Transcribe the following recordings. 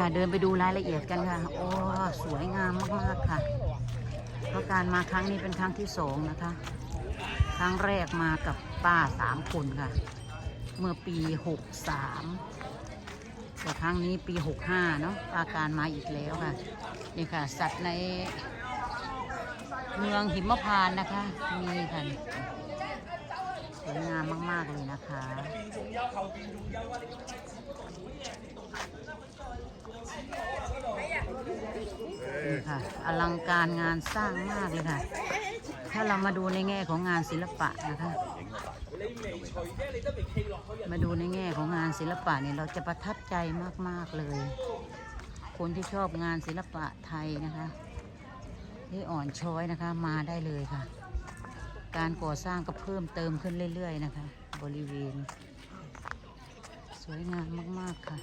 ค่ะ เดินไปดูรายละเอียดกันค่ะ โอ้ สวยงามมากๆค่ะ เพราะการมาครั้งนี้เป็นครั้งที่สองนะคะ ครั้งแรกมากับป้าสามคนค่ะ เมื่อปีหกสามแต่ครั้งนี้ปีหกห้าเนาะอาการมาอีกแล้วค่ะ นี่ค่ะ สัตว์ในเมืองหิมพานต์นะคะ มีค่ะสวยงามมาก ๆ เลยนะคะ นี่ค่ะ อลังการงานสร้างมากเลยค่ะ ถ้าเรามาดูในแง่ของงานศิลปะนะคะ มาดูในแง่ของงานศิลปะเนี่ยเราจะประทับใจมากๆเลย คนที่ชอบงานศิลปะไทยนะคะที่อ่อนช้อยนะคะมาได้เลยค่ะ การก่อสร้างก็เพิ่มเติมขึ้นเรื่อย ๆ นะคะ บริเวณ สวยงามมาก ๆ ค่ะ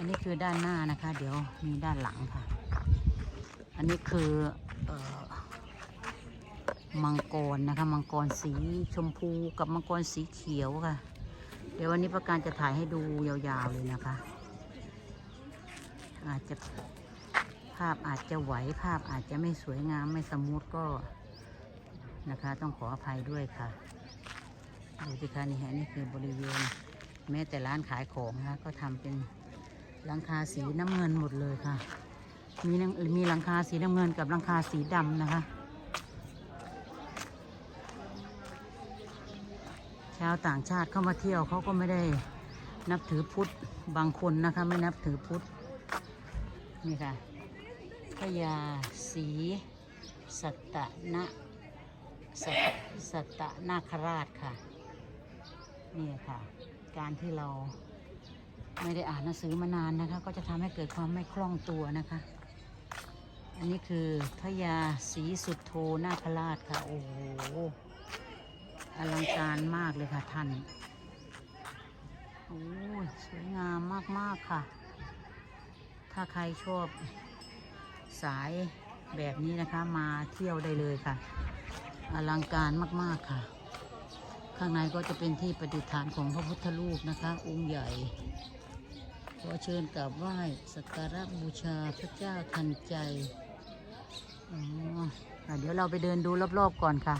อันนี้คือด้านหน้านะคะ เดี๋ยวมีด้านหลังค่ะ อันนี้คือออมังกรนะคะ มังกรสีชมพูกับมังกรสีเขียวค่ะ เดี๋ยววันนี้ประการจะถ่ายให้ดูยาวๆเลยนะคะ อาจจะภาพอาจจะไหวภาพอาจจะไม่สวยงามไม่สมูทก็นะคะ ต้องขออภัยด้วยค่ะดูสิคะนี่ฮะนี่คือบริเวณแม้แต่ร้านขายของนะคะก็ทำเป็น หลังคาสีน้ำเงินหมดเลยค่ะ มีมีหลังคาสีน้ำเงินกับหลังคาสีดำนะคะ ชาวต่างชาติเข้ามาเที่ยวเขาก็ไม่ได้นับถือพุทธบางคนนะคะ ไม่นับถือพุทธนี่ค่ะพญาศรีสัตตนะสัตสัตตนาคราชค่ะ นี่ค่ะ การที่เรา ไม่ได้อ่านหนังสือมานานนะคะ ก็จะทำให้เกิดความไม่คล่องตัวนะคะ อันนี้คือพญาศรีสุดโทนาคราชค่ะ โอ้โหอลังการมากเลยค่ะท่านโอ้ยสวยงามมาก ๆ ค่ะ ถ้าใครชอบสายแบบนี้นะคะมาเที่ยวได้เลยค่ะ อลังการมาก ๆ ค่ะ ข้างในก็จะเป็นที่ประดิษฐานของพระพุทธรูปนะคะ องค์ใหญ่ ขอเชิญกราบไหว้สักการะบูชาพระเจ้าทันใจอ๋อเดี๋ยวเราไปเดินดูรอบๆก่อนค่ะ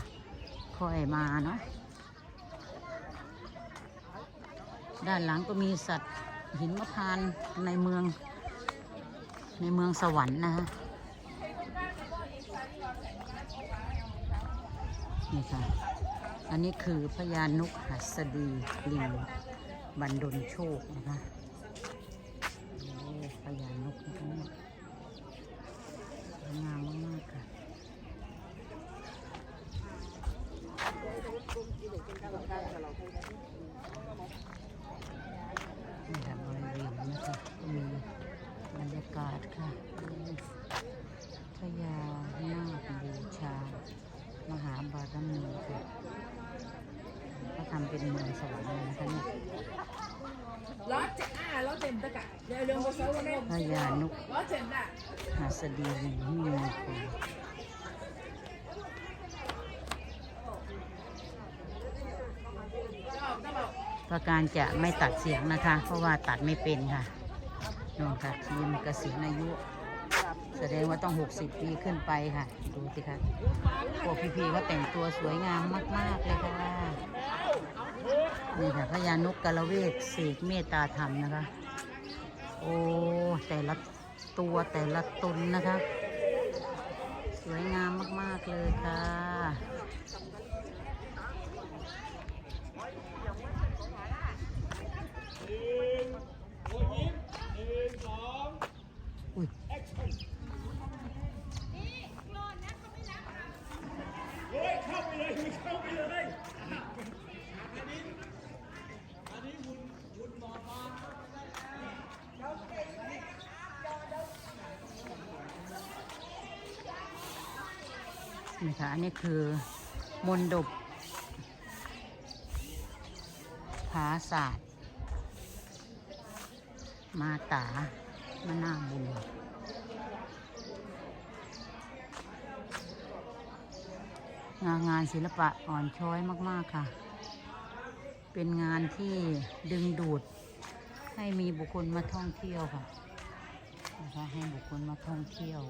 ค่อยมาเนาะด้านหลังก็มีสัตว์หินมะพานในเมือง ในเมืองสวรรค์นะคะนี่ค่ะ อันนี้คือพญานุกหัสดีลิงบันดลโชคนะคะโอ้พญานุกนะคะเนี่ยสวยงามมากๆค่ะ นี่ค่ะบริเวณนะคะก็มีบรรยากาศค่ะพญานาคบูชา มหาบารมีค่ะก็ ทำเป็นเมืองสวรรค์เลยนะคะเนี่ยพญานุกหัสดีลิงมีคุณประการจะไม่ตัดเสียงนะคะ เพราะว่าตัดไม่เป็นค่ะนองค่ะทีมกระสีอายุ แสดงว่าต้อง 60 ปีขึ้นไปค่ะ ดูสิคะพวกพี่ๆขาแต่งตัวสวยงามมาก ๆ เลยค่ะ นี่ค่ะพญานุกกาละเวกเสกเมตตาธรรมนะคะ โอ้แต่ละตัวแต่ละตนนะคะ สวยงามมาก ๆ เลยค่ะ นี่ค่ะ อันนี้คือมนดบผาศาสตร์ มาตามนาบุญงานงานศิลปะอ่อนช้อยมาก ๆ ค่ะ เป็นเป็นงานที่ดึงดูด ให้มีบุคคลมาท่องเที่ยวค่ะนะคะให้บุคคลมาท่องเที่ยว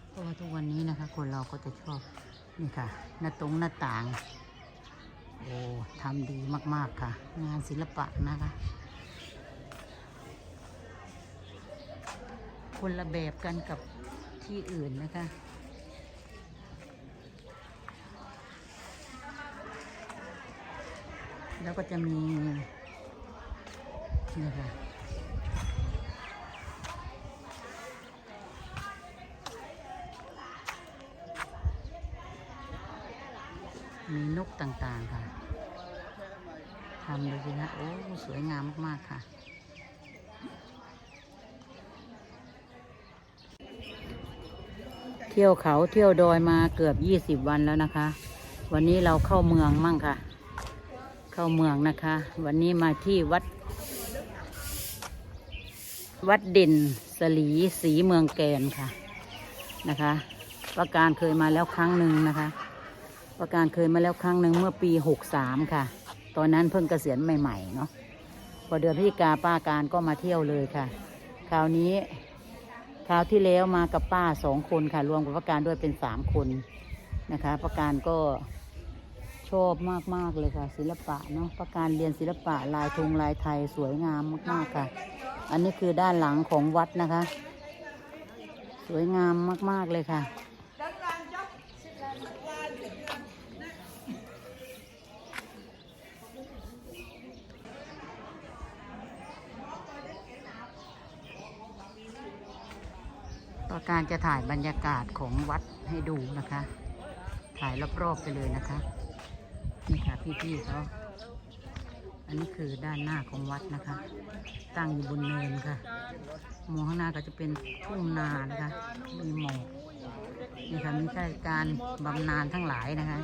เพ ราะว่าทุกวันนี้นะคะ คนเราก็จะชอบนี่ค่ะ หน้าตรงหน้าต่าง โอ้ทำดีมากๆค่ะ งานศิลปะนะคะ คนละแบบกันกับที่อื่นนะคะแล้วก็จะมีนี่ค่ะ มีนกต่างๆค่ะทำดูสินะ โอ้ สวยงามมากๆค่ะ เที่ยวเขาเที่ยวดอยมาเกือบ20วันแล้วนะคะ วันนี้เราเข้าเมืองมั่งค่ะ เข้าเมืองนะคะ วันนี้มาที่วัด วัดเด่นสลีสีเมืองแกนค่ะนะคะ ประการเคยมาแล้วครั้งหนึ่งนะคะ ประการเคยมาแล้วครั้งหนึ่งเมื่อปี 63 ค่ะ ตอนนั้นเพิ่งเกษียณใหม่ๆเนาะ พอเดือนพฤศจิกาป้าการก็มาเที่ยวเลยค่ะ คราวนี้ คราวที่แล้วมากับป้าสองคนค่ะ รวมกับประการด้วยเป็นสามคนนะคะ ประการก็ชอบมากๆเลยค่ะ ศิลปะเนาะ ประการเรียนศิลปะลายธงลายไทยสวยงามมากๆค่ะ อันนี้คือด้านหลังของวัดนะคะ สวยงามมากๆเลยค่ะ ต่อการจะถ่ายบรรยากาศของวัดให้ดูนะคะ ถ่ายรอบๆไปเลยนะคะ นี่ค่ะพี่ๆเขาอันนี้คือด้านหน้าของวัดนะคะ ตั้งอยู่บนเนินค่ะมองข้างหน้าก็จะเป็นทุ่งนานะคะ มีหมอกนี่ค่ะมีข้าราชการบำนาญทั้งหลายนะคะ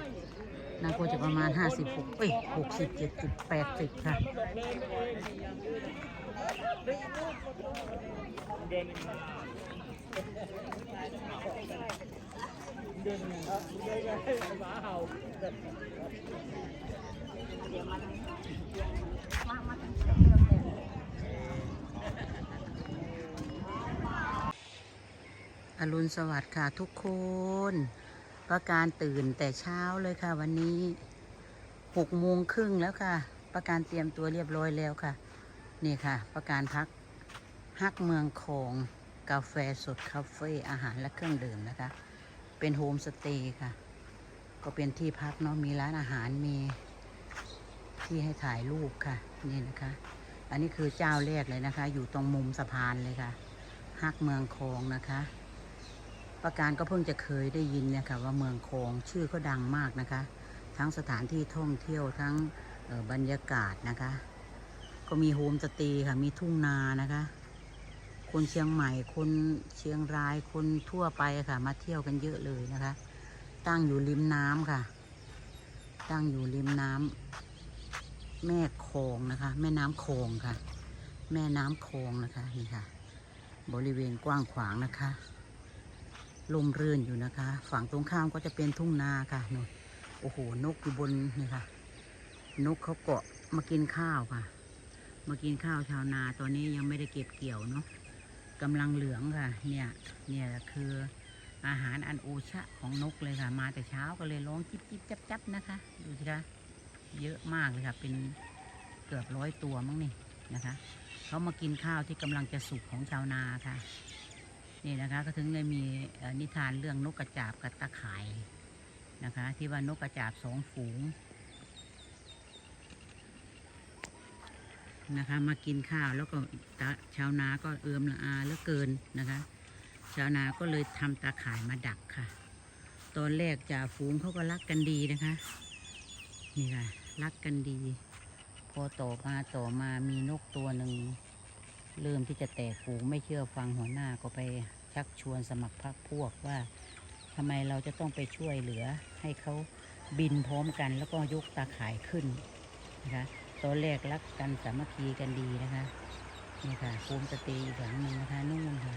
น่าก็จะประมาณ56เอ้ย60 70 80ค่ะ อรุณสวัสดิ์ค่ะทุกคนประการตื่นแต่เช้าเลยค่ะ วันนี้หกโมงครึ่งแล้วค่ะ ประการเตรียมตัวเรียบร้อยแล้วค่ะ นี่ค่ะ ประการพักฮักเมืองคอง กาแฟสดคาเฟ่อาหารและเครื่องดื่มนะคะ เป็นโฮมสเตย์ค่ะ ก็เป็นที่พักเนาะมีร้านอาหารมีที่ให้ถ่ายรูปค่ะนี่นะคะ อันนี้คือเจ้าแรกเลยนะคะ อยู่ตรงมุมสะพานเลยค่ะฮักเมืองคองนะคะ ประการก็เพิ่งจะเคยได้ยินเนี่ยค่ะว่าเมืองคองชื่อก็ดังมากนะคะ ทั้งสถานที่ท่องเที่ยวทั้งออบรรยากาศนะคะ ก็มีโฮมสเตย์ค่ะมีทุ่งนานะคะ คนเชียงใหม่ คนเชียงราย คนทั่วไปค่ะ มาเที่ยวกันเยอะเลยนะคะ ตั้งอยู่ริมน้ำค่ะ ตั้งอยู่ริมน้ำแม่คองนะคะ แม่น้ำคองค่ะ แม่น้ำคองนะคะนี่ค่ะ บริเวณกว้างขวางนะคะลมเรื่นอยู่นะคะ ฝั่งตรงข้ามก็จะเป็นทุ่งนาค่ะนู่นโอ้โห นกอยู่บนนี่ค่ะ นกเขาเกาะมากินข้าวค่ะ มากินข้าวชาวนาตอนนี้ยังไม่ได้เก็บเกี่ยวเนาะ กำลังเหลืองค่ะ เนี่ย เนี่ยคืออาหารอันโอชะของนกเลยค่ะ มาแต่เช้าก็เลยร้องจิบจิบจับจับนะคะ ดูสิคะ เยอะมากเลยค่ะ เป็นเกือบร้อยตัวมั้งนี่นะคะเขามากินข้าวที่กำลังจะสุกของชาวนาค่ะ นี่นะคะ ก็ถึงเลยมีนิทานเรื่องนกกระจาบกับตะข่ายนะคะ ที่ว่านกกระจาบสองฝูง นะคะ มากินข้าวแล้วก็ชาวนาก็เอือมละอาเหลือเกินนะคะ ชาวนาก็เลยทำตาข่ายมาดักค่ะ ตอนแรกจ่าฝูงเขาก็รักกันดีนะคะ นี่ค่ะรักกันดี พอต่อมาต่อมามีนกตัวหนึ่งเริ่มที่จะแตกฝูงไม่เชื่อฟังหัวหน้าก็ไปชักชวนสมัครพรรคพวกว่าทำไมเราจะต้องไปช่วยเหลือให้เขาบินพร้อมกันแล้วก็ยกตาข่ายขึ้นนะคะ ตอนแรกรักกันสามัคคีกันดีนะคะนี่ค่ะโคมสเตย์อีกหลังหนึ่งนะคะนู่นค่ะ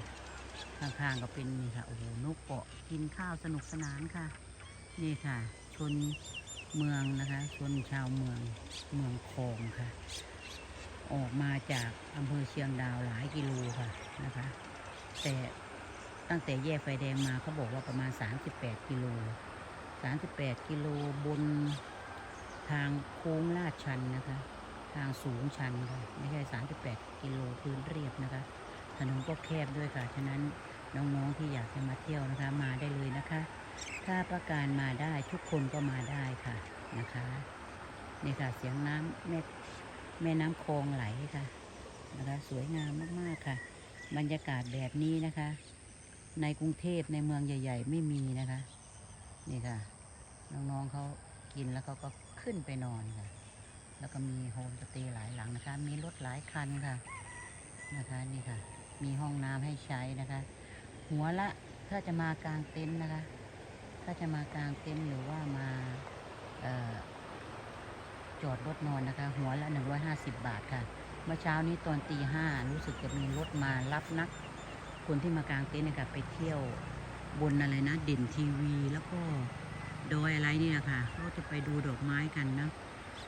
ข้างๆก็เป็นนี่ค่ะโอ้โหนกเกาะกินข้าวสนุกสนานค่ะ นี่ค่ะ ชนเมืองนะคะชนชาวเมืองเมืองคองค่ะ ออกมาจากอำเภอเชียงดาวหลายกิโลค่ะนะคะ แต่ตั้งแต่แยกไฟแดงมาเขาบอกว่าประมาณ 38 กิโล 38 กิโลบนทางโค้งลาดชันนะคะ ทางสูงชันค่ะไม่ใช่ 38 กิโลพื้นเรียบนะคะ ถนนก็แคบด้วยค่ะ ฉะนั้นน้องๆที่อยากจะมาเที่ยวนะคะ มาได้เลยนะคะ ถ้าประการมาได้ทุกคนก็มาได้ค่ะนะคะนี่ค่ะเสียงน้ำแม่แม่น้ำคลองไหลค่ะนะคะสวยงามมากๆค่ะ บรรยากาศแบบนี้นะคะ ในกรุงเทพในเมืองใหญ่ ๆ ไม่มีนะคะ นี่ค่ะ น้องๆเขากินแล้วเขาก็ขึ้นไปนอนค่ะ แล้วก็มีโฮมสเตย์หลายหลังนะคะ มีรถหลายคันค่ะนะคะนี่ค่ะ มีห้องน้ำให้ใช้นะคะ หัวละถ้าจะมากางเต็นท์นะคะ ถ้าจะมากางเต็นท์หรือว่ามาออจอดรถนอนนะคะ หัวละ150 บาทค่ะ เมื่อเช้านี้ตอนตีห้ารู้สึกจะมีรถมารับนัก คนที่มากางเต็นท์นะคะไปเที่ยวบนอะไรนะ เด่นทีวีแล้วก็ดอยอะไรนี่ยค่ะเขาจะไปดูดอกไม้กันนะ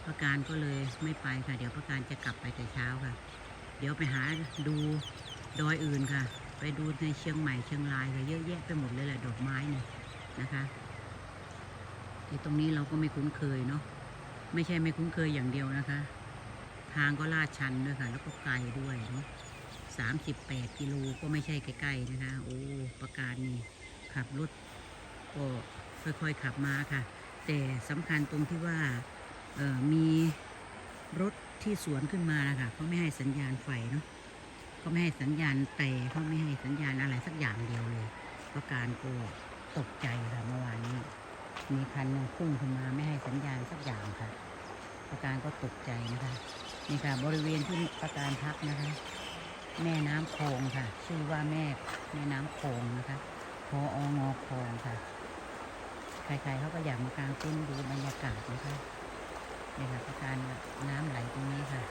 ประการก็เลยไม่ไปค่ะ เดี๋ยวประการจะกลับไปแต่เช้าค่ะ เดี๋ยวไปหาดูดอยอื่นค่ะ ไปดูในเชียงใหม่เชียงรายค่ะเยอะแยะไปหมดเลยแหละดอกไม้เนี่ยนะคะที่ตรงนี้เราก็ไม่คุ้นเคยเนาะไม่ใช่ไม่คุ้นเคยอย่างเดียวนะคะ ทางก็ลาดชันด้วยค่ะ แล้วก็ไกลด้วยเนาะสามสิบแปดกิโลก็ไม่ใช่ใกล้ๆนะคะ โอ้ประการนี่ขับรถก็ค่อยๆขับมาค่ะ แต่สำคัญตรงที่ว่า มีรถที่สวนขึ้นมานะคะเขาไม่ให้สัญญาณไฟเนาะเขาไม่ให้สัญญาณแต่เขาไม่ให้สัญญาณอะไรสักอย่างเดียวเลยประการก็ตกใจค่ะเมื่อวานนี้ มีคันหนึงพุ่งขึ้นมาไม่ให้สัญญาณสักอย่างค่ะ ประการก็ตกใจนะคะนี่ค่ะบริเวณที่ประการพักนะคะ แม่น้ำโขงค่ะ ชื่อว่าแม่แม่น้ำโขงนะคะพอองอคลองค่ะ ใครๆเขาก็อยากมากางเต้นดูบรรยากาศนะคะ นี่ค่ะ ประการน้ำไหลตรงนี้ค่ะ